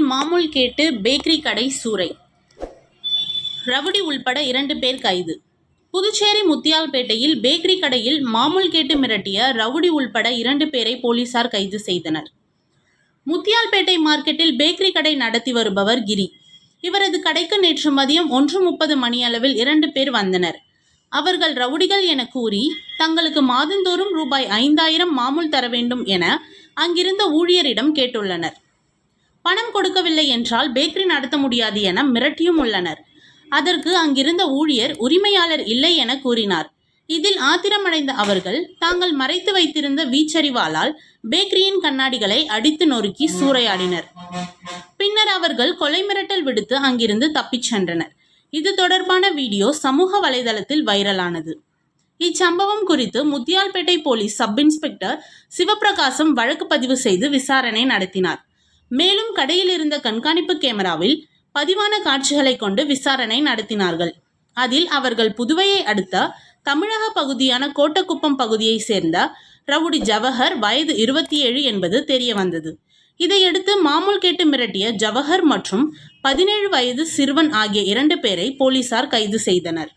மாமூல் கேட்டு பேக்கரி கடை சூறை. ரவுடி உள்பட இரண்டு பேர் கைது. புதுச்சேரி முத்தியால்பேட்டையில் பேக்கரி கடையில் மாமூல் கேட்டு மிரட்டிய ரவுடி உள்பட இரண்டு பேரை போலீசார் கைது செய்தனர். முத்தியால்பேட்டை மார்க்கெட்டில் பேக்கரி கடை நடத்தி வருபவர் கிரி. இவரது கடைக்கு நேற்று மதியம் ஒன்று முப்பது மணியளவில் இரண்டு பேர் வந்தனர். அவர்கள் ரவுடிகள் என கூறி தங்களுக்கு மாதந்தோறும் ரூபாய் ஐந்தாயிரம் மாமூல் தர வேண்டும் என அங்கிருந்த ஊழியரிடம் கேட்டுள்ளனர். பணம் கொடுக்கவில்லை என்றால் பேக்கரி நடத்த முடியாது என மிரட்டியும் உள்ளனர். அதற்கு அங்கிருந்த ஊழியர் உரிமையாளர் இல்லை என கூறினார். இதில் ஆத்திரமடைந்த அவர்கள் தாங்கள் மறைத்து வைத்திருந்த வீச்சரிவாளால் பேக்கரியின் கண்ணாடிகளை அடித்து நொறுக்கி சூறையாடினர். பின்னர் அவர்கள் கொலை மிரட்டல் விடுத்து அங்கிருந்து தப்பிச் சென்றனர். இது தொடர்பான வீடியோ சமூக வலைதளத்தில் வைரலானது. இச்சம்பவம் குறித்து Muthialpet police sub inspector Sivaprakasam வழக்கு பதிவு செய்து விசாரணை நடத்தினார். மேலும் கடையில் இருந்த கண்காணிப்பு கேமராவில் பதிவான காட்சிகளை கொண்டு விசாரணை நடத்தினார்கள். அதில் அவர்கள் புதுவையை அடுத்த தமிழக பகுதியான கோட்டக்குப்பம் பகுதியைச் சேர்ந்த ரவுடி ஜவஹர் வயது இருபத்தி ஏழு என்பது தெரிய வந்தது இதையடுத்து மாமூல் கேட்டு மிரட்டிய ஜவஹர் மற்றும் பதினேழு வயது சிறுவன் ஆகிய இரண்டு பேரை போலீசார் கைது செய்தனர்.